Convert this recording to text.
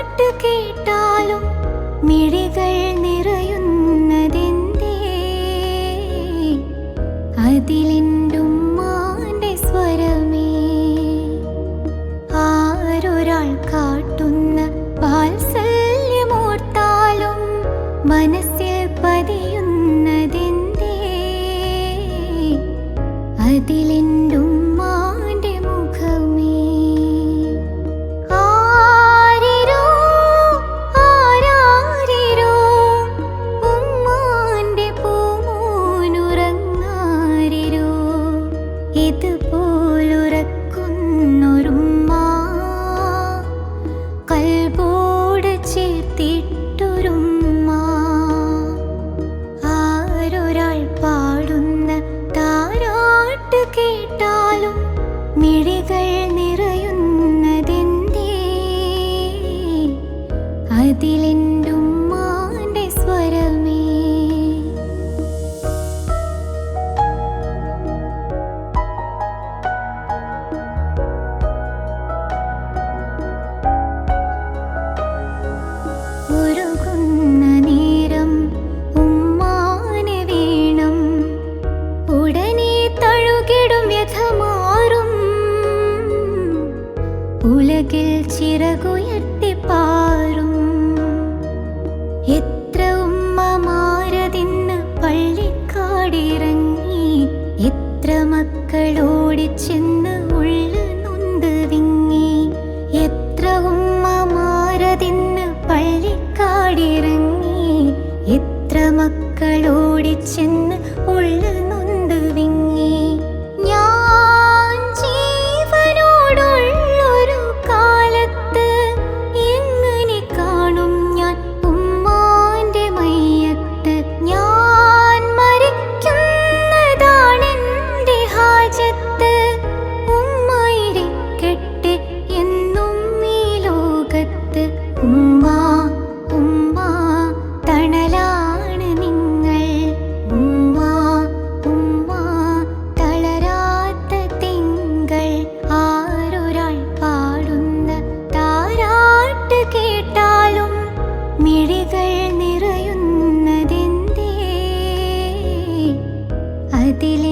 പാട്ട് കേട്ടാലും മിഴികൾ നിറയുന്നതെന്തേ? അതിലെന്തും കേട്ടാലും മിഴികൾ നിറയുന്നതെന്തേ? അതിലെന്റുമ്മാന്റെ ഉലകിൽ ചിറകുയർത്തി പാറും എത്ര ഉമ്മമാരതിന്ന് പള്ളിക്കാടിറങ്ങി. എത്ര മക്കളോടി ചെന്ന് ഉള്ള നൊന്ത് വിങ്ങി. എത്ര ഉമ്മമാരതിന്ന് പള്ളിക്കാടിറങ്ങി. എത്ര മക്കളോടി ചെന്ന് നെറ്റിലെ